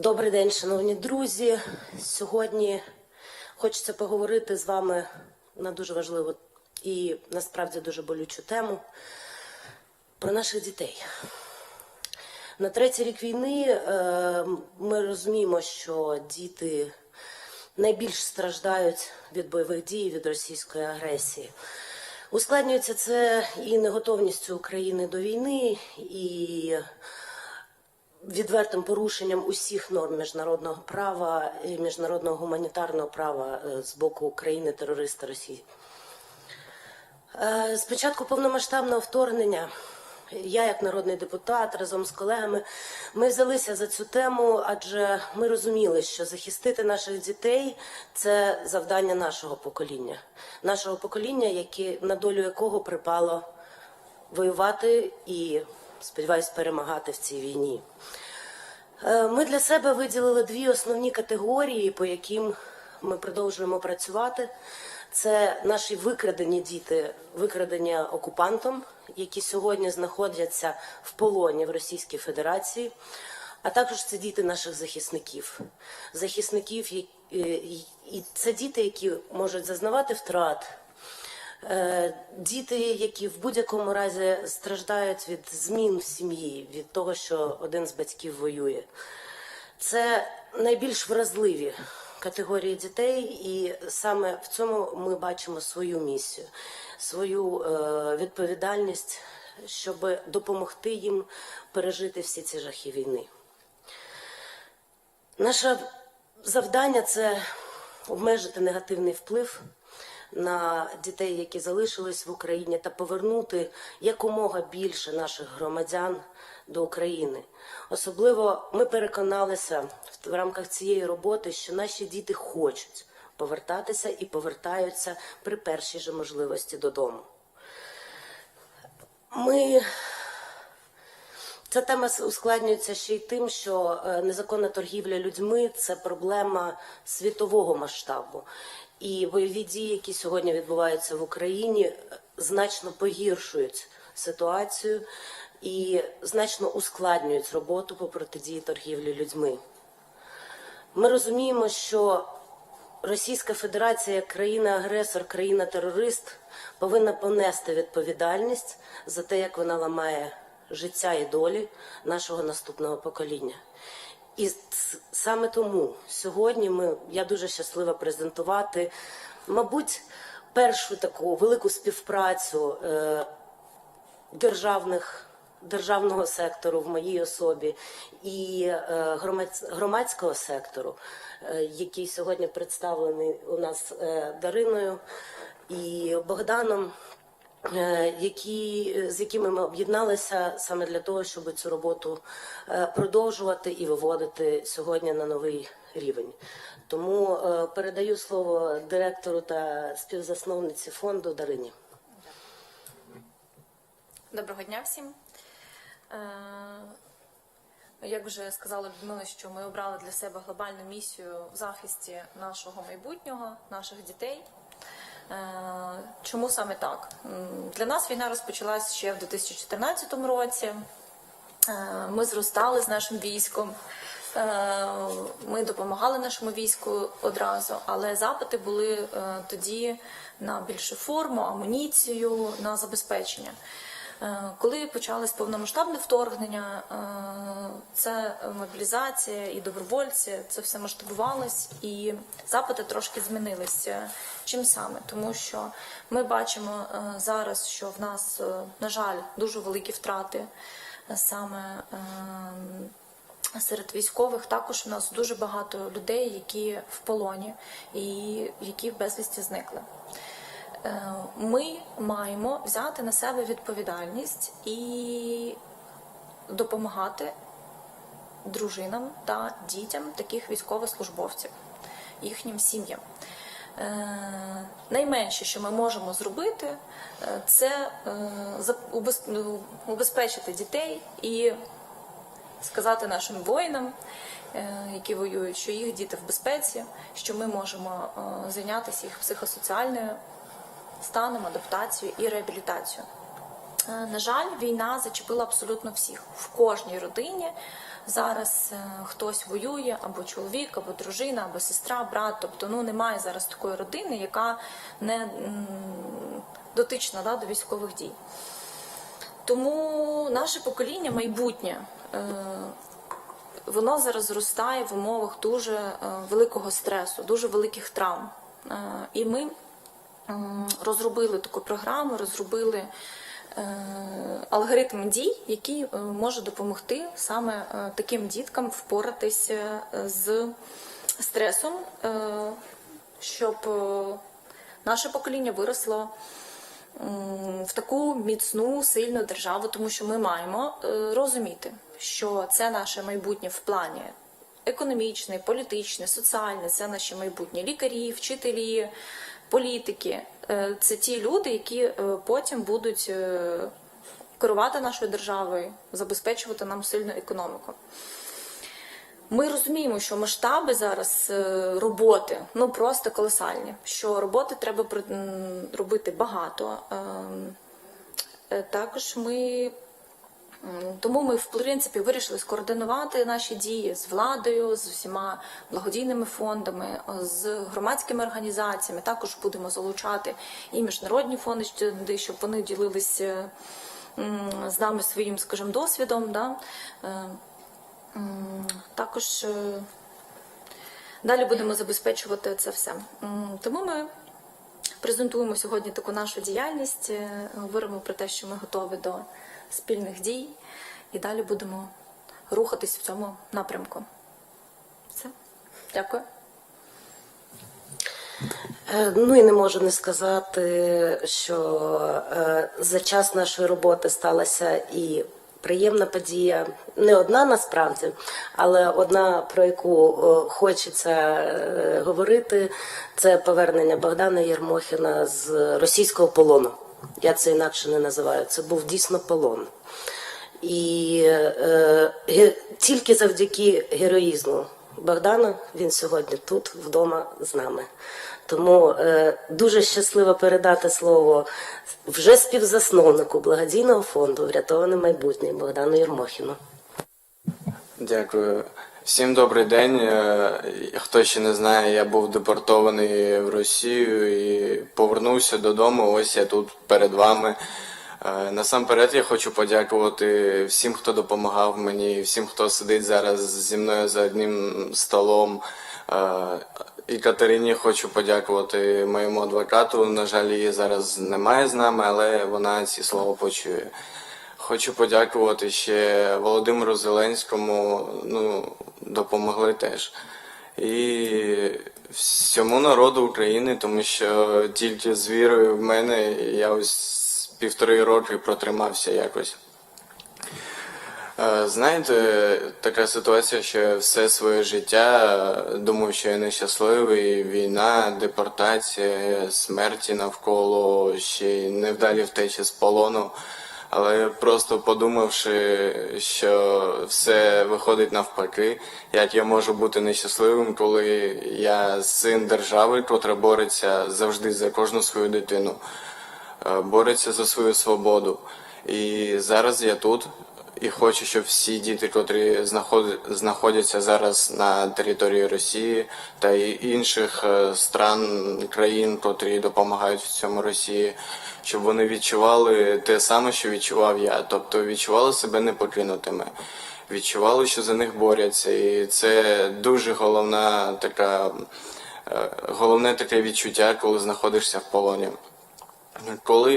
Добрий день, шановні друзі. Сьогодні хочеться поговорити з вами на дуже важливу і насправді дуже болючу тему про наших дітей. На третій рік війни е, ми розуміємо, що діти найбільш страждають від бойових дій, від російської агресії. Ускладнюється це і неготовністю України до війни, і відвертим порушенням усіх норм міжнародного права і міжнародного гуманітарного права е, з боку України терориста Росії. Е, З початку повномасштабного вторгнення я, як народний депутат, разом з колегами, ми взялися за цю тему, адже ми розуміли, що захистити наших дітей це завдання нашого покоління, нашого покоління, яке, на долю якого припало воювати і, сподіваюсь, перемагати в цій війні. Е, Ми для себе виділили дві основні категорії, по яким ми продовжуємо працювати. Це наші викрадені діти, викрадені окупантом, які сьогодні знаходяться в полоні в Російській Федерації, а також це діти наших захисників. Захисників, е, і це діти, які можуть зазнавати втрат, Діти, які в будь-якому разі страждають від змін в сім'ї, від того, що один з батьків воює, це найбільш вразливі категорії дітей, і саме в цьому ми бачимо свою місію, свою е, відповідальність, щоб допомогти їм пережити всі ці жахи війни. Наше завдання це обмежити негативний вплив на дітей, які залишились в Україні, та повернути якомога більше наших громадян до України. Особливо ми переконалися в рамках цієї роботи, що наші діти хочуть повертатися і повертаються при першій же можливості додому. Ми Ця тема ускладнюється ще й тим, що е, незаконна торгівля людьми це проблема світового масштабу. І бойові дії, які сьогодні відбуваються в Україні, значно погіршують ситуацію і значно ускладнюють роботу по протидії торгівлі людьми. Ми розуміємо, що Російська Федерація, як країна-агресор, країна-терорист, повинна понести відповідальність за те, як вона ламає життя і долі нашого наступного покоління. І саме тому сьогодні ми, я дуже щаслива презентувати, мабуть, першу таку велику співпрацю е, державних. Державного сектору в моїй особі і е, громадсь- громадського сектору, е, який сьогодні представлений у нас е, Дариною і Богданом, які, з якими ми об'єдналися саме для того, щоб цю роботу е, продовжувати і виводити сьогодні на новий рівень. Тому е, передаю слово директору та співзасновниці фонду Дарині. Доброго дня всім. Е, Як вже сказала Людмила, що ми обрали для себе глобальну місію в захисті нашого майбутнього, наших дітей. Е, Чому саме так? Для нас війна розпочалась ще в 2014 році. Е, Ми зростали з нашим військом. Е, Ми допомагали нашому війську одразу, але запити були тоді на більшу форму, амуніцію, на забезпечення. Е, Коли почалось повномасштабне вторгнення, е, це мобілізація і добровольці, це все масштабувалось, і запити трошки змінилися. Чим саме? Тому що ми бачимо е, зараз, що в нас, на жаль, дуже великі втрати саме. Серед військових також у нас дуже багато людей, які в полоні і які безвісті зникли. Е, Ми маємо взяти на себе відповідальність і допомагати дружинам та дітям таких військовослужбовців, їхнім сім'ям. Е, Найменше, що ми можемо зробити, е, це ну, убезпечити дітей і сказати нашим воїнам, які воюють, що їх діти в безпеці, що ми можемо зайнятися їх психосоціальною станом, адаптацією і реабілітацією. Е, На жаль, війна зачепила абсолютно всіх. В кожній родині зараз е, хтось воює, або чоловік, або дружина, або сестра, брат. Тобто, ну немає зараз такої родини, яка не дотична да, до військових дій. Тому наше покоління майбутнє. е, Воно зараз зростає в умовах дуже великого стресу, дуже великих травм. І ми розробили таку програму, розробили е, алгоритм дій, який е, може допомогти саме е, таким діткам впоратися з стресом, щоб наше покоління виросло в таку міцну, сильну державу, тому що ми маємо розуміти, що це наше майбутнє в плані економічне, політичне, соціальне, це наше майбутнє. Лікарі, вчителі, політики Е, це ті люди, які е, потім будуть е, керувати нашою державою, забезпечувати нам сильну економіку. Ми розуміємо, що масштаби зараз роботи ну просто колосальні. Що роботи треба робити багато. Ем, Також ми тому ми в принципі вирішили скоординувати наші дії з владою, з усіма благодійними фондами, з громадськими організаціями. Також будемо залучати і міжнародні фонди, щоб вони ділилися з нами своїм, скажімо, досвідом. Да? Е, Також е, далі будемо забезпечувати це все. Тому ми презентуємо сьогодні таку нашу діяльність, е, говоримо про те, що ми готові до спільних дій і далі будемо рухатись в цьому напрямку. Все. Дякую. Е, Ну і не можу не сказати, що е, за час нашої роботи сталася і приємна подія. Не одна насправді, але одна, про яку е, хочеться говорити, це повернення Богдана Єрмохіна з російського полону. Я це інакше не називаю. Це був дійсно полон. І е, ге- тільки завдяки героїзму Богдана він сьогодні тут, вдома з нами. Тому е, дуже щасливо передати слово вже співзасновнику благодійного фонду Врятоване майбутнє Богдану Єрмохіну. Дякую. Всім добрий день. Е, Хто ще не знає, я був депортований в Росію і повернувся додому. Ось я тут перед вами. Е, Насамперед я хочу подякувати всім, хто допомагав мені, всім, хто сидить зараз зі мною за одним столом. Е, І Катерині хочу подякувати моєму адвокату. На жаль, її зараз немає з нами, але вона ці слова почує. Хочу подякувати ще Володимиру Зеленському. Ну, допомогли теж. І всьому народу України, тому що тільки з вірою в мене я ось півтори роки протримався якось. Е, Знаєте, така ситуація, що я все своє життя думав, що я нещасливий, війна, депортація, смерті навколо, ще й невдалі втечі з полону. Але просто подумавши, що все виходить навпаки, як я можу бути нещасливим, коли я син держави, котра бореться завжди за кожну свою дитину, е, бореться за свою свободу. І зараз я тут і хочу, щоб всі діти, котрі знаход- знаходяться зараз на території Росії та інших е, стран, країн, котрі допомагають в цьому Росії, щоб вони відчували те саме, що відчував я, тобто відчували себе непокинутими. Відчували, що за них борються, і це дуже головна така, е, головне таке відчуття, коли знаходишся в полоні. Коли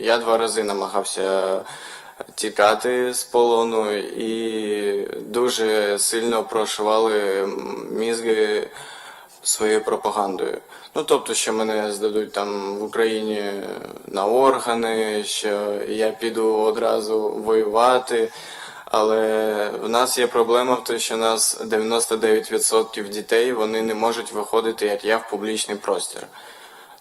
я два рази намагався тікати з полону і дуже сильно прошивали мізги своєю пропагандою. Ну, тобто, що мене здадуть там в Україні на органи, що я піду одразу воювати. Але в нас є проблема в тому, що нас 99% дітей вони не можуть виходити, як я, в публічний простір.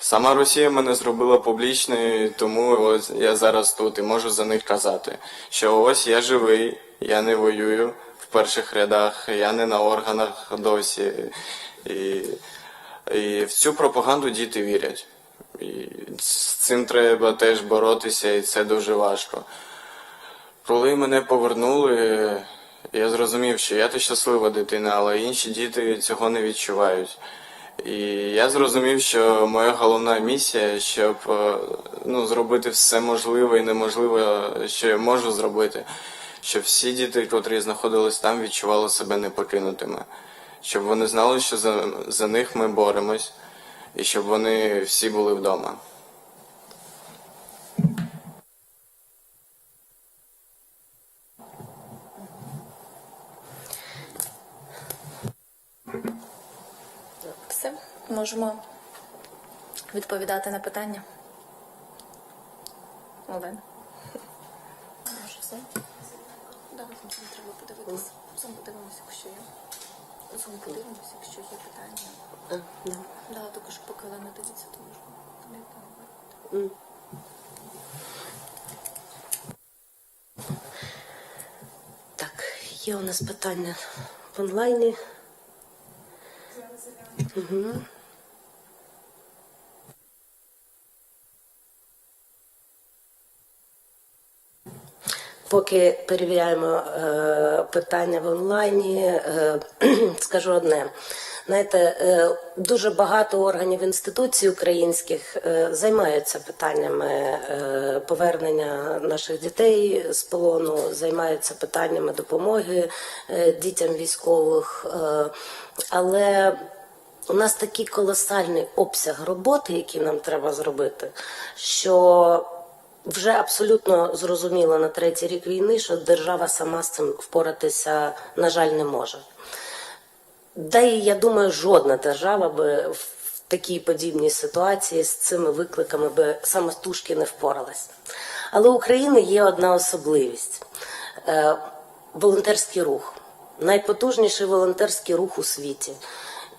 Сама Росія мене зробила публічною, тому ось я зараз тут і можу за них казати, що ось я живий, я не воюю в перших рядах, я не на органах досі. І, і в цю пропаганду діти вірять. І цим треба теж боротися, і це дуже важко. Коли мене повернули, я зрозумів, що я то щаслива дитина, але інші діти цього не відчувають. І я зрозумів, що моя головна місія, щоб е, ну, зробити все можливе і неможливе, що я можу зробити, щоб всі діти, котрі знаходились там, відчували себе непокинутими, щоб вони знали, що за, за них ми боремось, і щоб вони всі були вдома. Все, можемо відповідати на питання. Олена. Може, все? Давай, Зум, треба подивитися. Зум подивимося, якщо є. Зум подивимося, якщо є питання. Да. Да, також поки Олена дивиться, то можна. Так, є у нас питання в онлайні. Поки перевіряємо е, питання в онлайні, е, скажу одне. Знаєте, е, дуже багато органів інституцій українських займаються питаннями повернення наших дітей з полону, займаються питаннями допомоги дітям військових. Але у нас такий колосальний обсяг роботи, який нам треба зробити, що вже абсолютно зрозуміло на третій рік війни, що держава сама з цим впоратися, на жаль, не може. Да і я думаю, жодна держава би в такій подібній ситуації з цими викликами би самотужки не впоралась. Але у України є одна особливість Е, волонтерський рух, найпотужніший волонтерський рух у світі.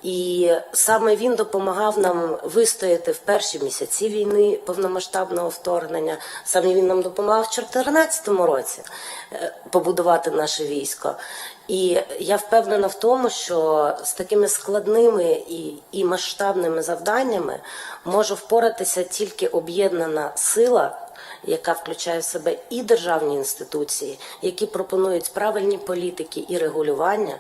І саме він допомагав нам вистояти в перші місяці війни повномасштабного вторгнення. Саме він нам допомагав в 2014 році е, побудувати наше військо. І я впевнена в тому, що з такими складними і, і масштабними завданнями може впоратися тільки об'єднана сила яка включає в себе і державні інституції, які пропонують правильні політики і регулювання,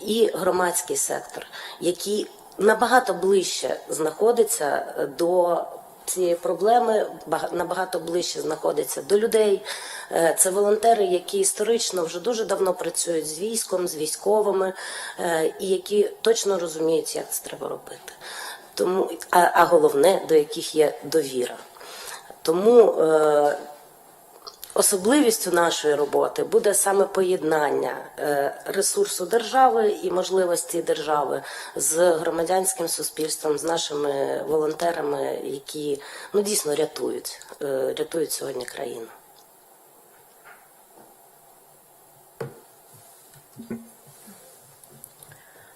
і громадський сектор, який набагато ближче знаходиться до цієї проблеми, набагато ближче знаходиться до людей. Е, Це волонтери, які історично вже дуже давно працюють з військом, з військовими, е, і які точно розуміють, як це треба робити. Тому, а, а головне, до яких є довіра. Тому е, особливістю нашої роботи буде саме поєднання е, ресурсу держави і можливості держави з громадянським суспільством, з нашими волонтерами, які ну дійсно рятують, е, рятують сьогодні країну.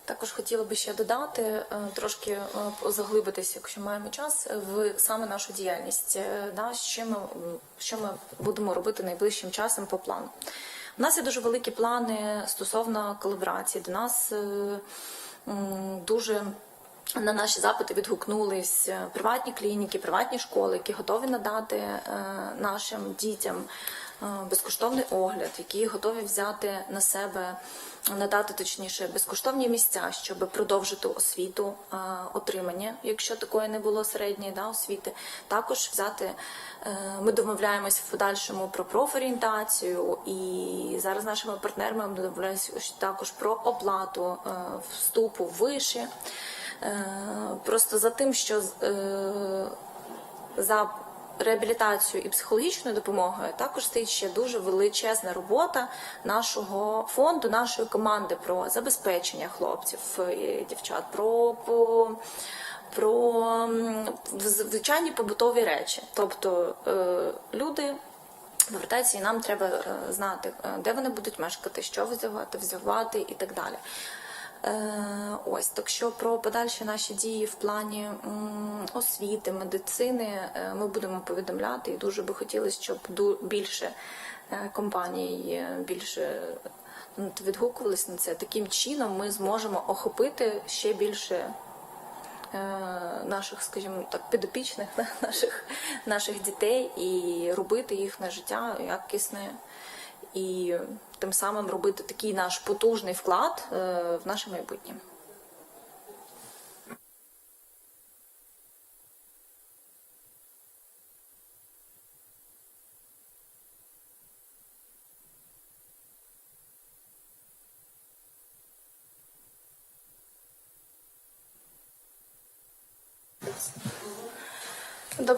Також хотіла би ще додати, е, трошки е, заглибитися, якщо маємо час, в саме нашу діяльність, е, да, що ми, що ми будемо робити найближчим часом по плану. У нас є дуже великі плани стосовно колаборації. До нас дуже на наші запити відгукнулись приватні клініки, приватні школи, які готові надати нашим дітям безкоштовний огляд, які готові взяти на себе, надати точніше безкоштовні місця, щоб продовжити освіту е, отримання, якщо такої не було середньої да, освіти. Також взяти е, ми домовляємось в подальшому про профорієнтацію, і зараз нашими партнерами ми домовляємося також про оплату е, вступу вище. Е, Просто за тим, що е, за реабілітацією і психологічною допомогою також стоїть ще дуже величезна робота нашого фонду, нашої команди про забезпечення хлопців і дівчат, про, про, про звичайні побутові речі. Тобто е, люди повертаються, і нам треба е, знати, е, де вони будуть мешкати, що взяти, взяти і так далі. Е, Ось так що про подальші наші дії в плані освіти, медицини е, ми будемо повідомляти, і дуже би хотілося, щоб більше е, компаній більше ну, відгукувались на це. Таким чином ми зможемо охопити ще більше наших, скажімо так, підопічних, наших, наших дітей і робити їхнє життя якісне і тим самим робити такий наш потужний вклад е, в наше майбутнє.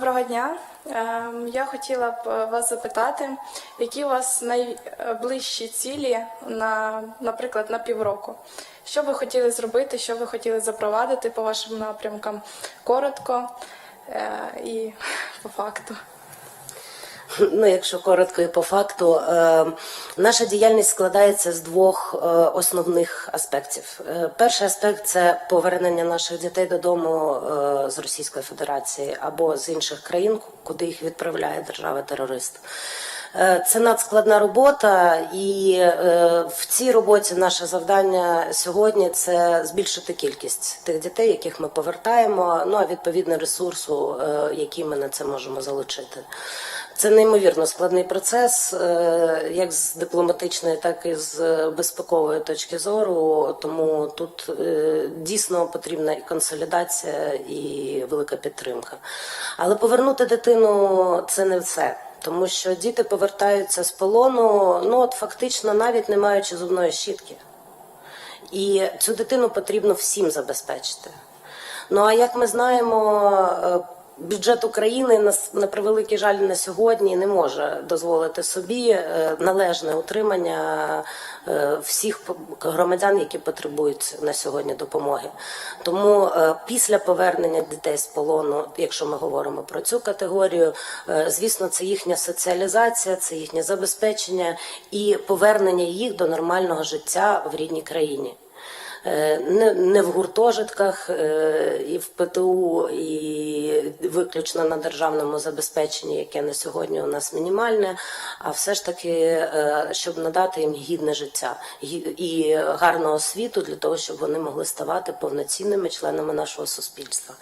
Доброго дня. Ем, Я хотіла б е, вас запитати, які у вас найближчі цілі на, наприклад, на півроку? Що ви хотіли зробити, що ви хотіли запровадити по вашим напрямкам? Коротко е, і по факту. Ну, якщо коротко і по факту, е, наша діяльність складається з двох е, основних аспектів. Е, перший аспект це повернення наших дітей додому з Російської Федерації або з інших країн, куди їх відправляє держава-терорист. Це надскладна робота, і в цій роботі наше завдання сьогодні це збільшити кількість тих дітей, яких ми повертаємо. Ну а відповідно ресурсу, який ми на це можемо залучити. Це неймовірно складний процес, е, як з дипломатичної, так і з безпекової точки зору. Тому тут е, дійсно потрібна і консолідація, і велика підтримка. Але повернути дитину це не все. Тому що діти повертаються з полону, ну от фактично навіть не маючи зубної щітки. І цю дитину потрібно всім забезпечити. Ну а як ми знаємо, е, бюджет України на, на превеликий жаль на сьогодні не може дозволити собі е, належне утримання е, всіх громадян, які потребують на сьогодні допомоги. Тому е, після повернення дітей з полону, якщо ми говоримо про цю категорію, звісно, це їхня соціалізація, це їхнє забезпечення і повернення їх до нормального життя в рідній країні. Е, Не, не в гуртожитках, е, і в ПТУ, і виключно на державному забезпеченні, яке на сьогодні у нас мінімальне, а все ж таки, е, щоб надати їм гідне життя і гарну освіту для того, щоб вони могли ставати повноцінними членами нашого суспільства.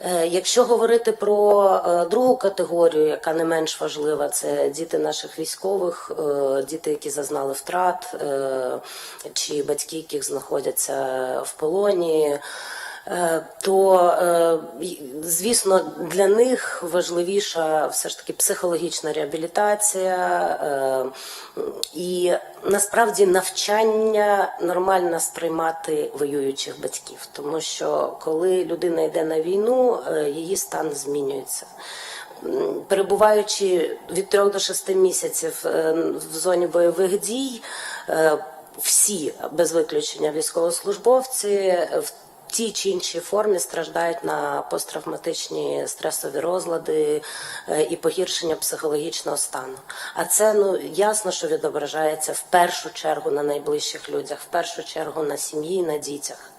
Е, Якщо говорити про е, другу категорію, яка не менш важлива, це діти наших військових, е, діти, які зазнали втрат, чи батьки, яких знаходяться в полоні. Е, То, е, звісно, для них важливіша все ж таки психологічна реабілітація е, і насправді навчання нормально сприймати воюючих батьків, тому що коли людина йде на війну, її стан змінюється. Перебуваючи від 3 до 6 місяців в зоні бойових дій, всі без виключення військовослужбовці в тій чи іншій формі страждають на посттравматичні стресові розлади е, і погіршення психологічного стану. А це ну ясно, що відображається в першу чергу на найближчих людях, в першу чергу на сім'ї, на дітях.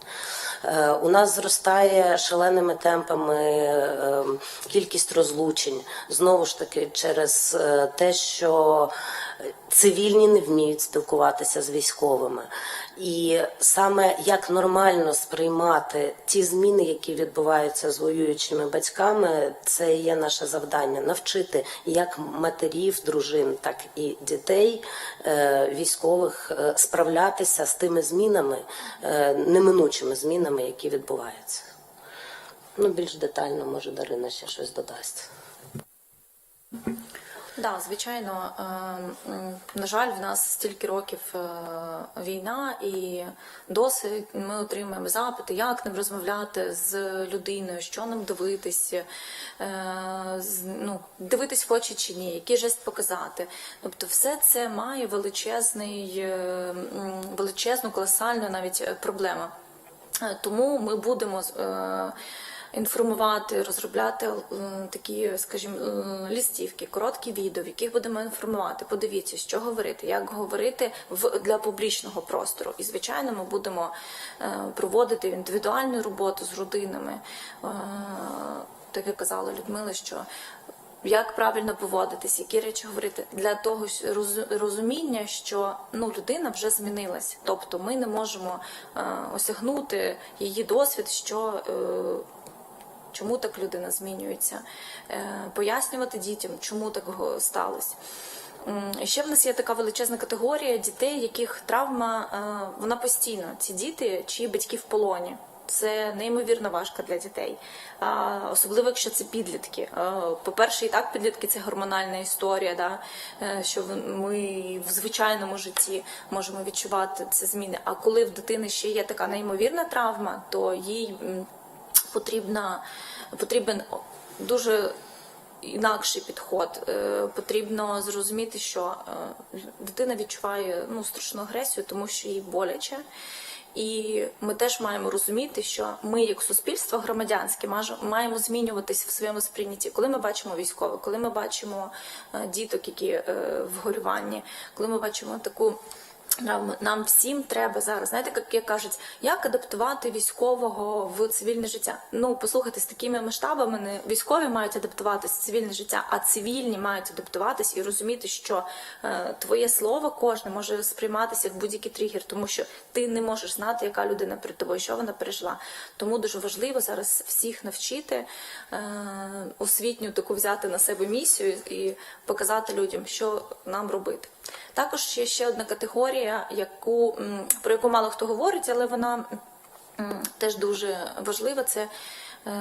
Е, У нас зростає шаленими темпами е, кількість розлучень знову ж таки через е, те, що цивільні не вміють спілкуватися з військовими. І саме як нормально сприймати ті зміни, які відбуваються з воюючими батьками, це є наше завдання навчити як матерів, дружин, так і дітей е, військових е, справлятися з тими змінами, е, неминучими змінами, які відбуваються. Ну, більш детально, може, Дарина ще щось додасть. Да, звичайно, е, на жаль, в нас стільки років е, війна, і досі ми отримуємо запити, як нам розмовляти з людиною, що нам дивитися, е, ну, дивитись в очі чи ні, який жест показати. Тобто, все це має величезний, е, величезну, колосальну навіть проблему. Тому ми будемо інформувати, розробляти е, такі, скажімо, е, листівки, короткі відео, в яких будемо інформувати. Подивіться, що говорити, як говорити в для публічного простору. І звичайно, ми будемо е, проводити індивідуальну роботу з родинами. Так як казала Людмила, що як правильно поводитись, які речі говорити для того розуміння, що ну людина вже змінилась. Тобто ми не можемо е, осягнути її досвід, що е, чому так людина змінюється, е, пояснювати дітям, чому так сталося. Ще в нас є така величезна категорія дітей, яких травма е, вона постійна. Ці діти, чиї батьки в полоні. Це неймовірно важко для дітей, особливо якщо це підлітки. По-перше, і так підлітки це гормональна історія, да? е, що ми в звичайному житті можемо відчувати ці зміни. А коли в дитини ще є така неймовірна травма, то їй потрібна, потрібен дуже інакший підход. Е, Потрібно зрозуміти, що е, дитина відчуває ну, страшну агресію, тому що їй боляче. І ми теж маємо розуміти, що ми, як суспільство громадянське, маємо змінюватись в своєму сприйнятті. Коли ми бачимо військових, коли ми бачимо е, діток, які в горюванні, коли ми бачимо таку нам, нам всім треба зараз, знаєте, як, як кажуть, як адаптувати військового в цивільне життя. Ну, послухайте, з такими масштабами не військові мають адаптуватися в цивільне життя, а цивільні мають адаптуватись і розуміти, що е, твоє слово кожне може сприйматися як будь-який тригер, тому що ти не можеш знати, яка людина перед тобою, що вона пережила. Тому дуже важливо зараз всіх навчити е, освітню таку взяти на себе місію і показати людям, що нам робити. Також є ще одна категорія, яку, про яку мало хто говорить, але вона теж дуже важлива. Це е,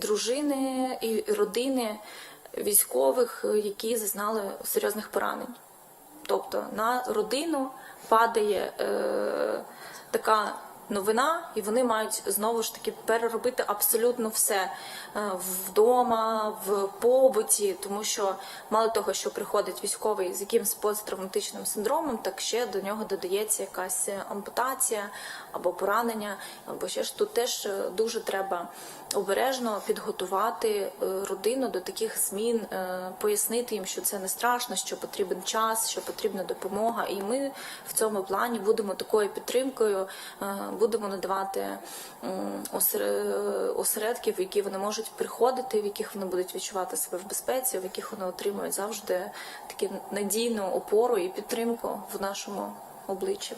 дружини і родини військових, які зазнали серйозних поранень. Тобто на родину падає е, така новина, і вони мають знову ж таки переробити абсолютно все е, вдома, в побуті, тому що мало того, що приходить військовий з якимсь посттравматичним синдромом, так ще до нього додається якась ампутація або поранення, або ще ж тут теж е, дуже треба обережно підготувати е, родину до таких змін, е, пояснити їм, що це не страшно, що потрібен час, що потрібна допомога. І ми в цьому плані будемо такою підтримкою, е, будемо надавати осередки, в які вони можуть приходити, в яких вони будуть відчувати себе в безпеці, в яких вони отримують завжди таку надійну опору і підтримку в нашому обличчі.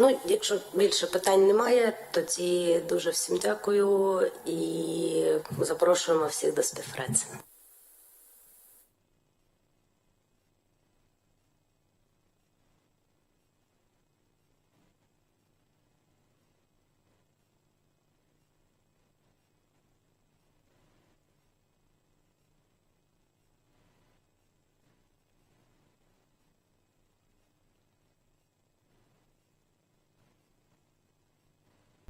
Ну, якщо більше питань немає, тоді дуже всім дякую і запрошуємо всіх до співпраці.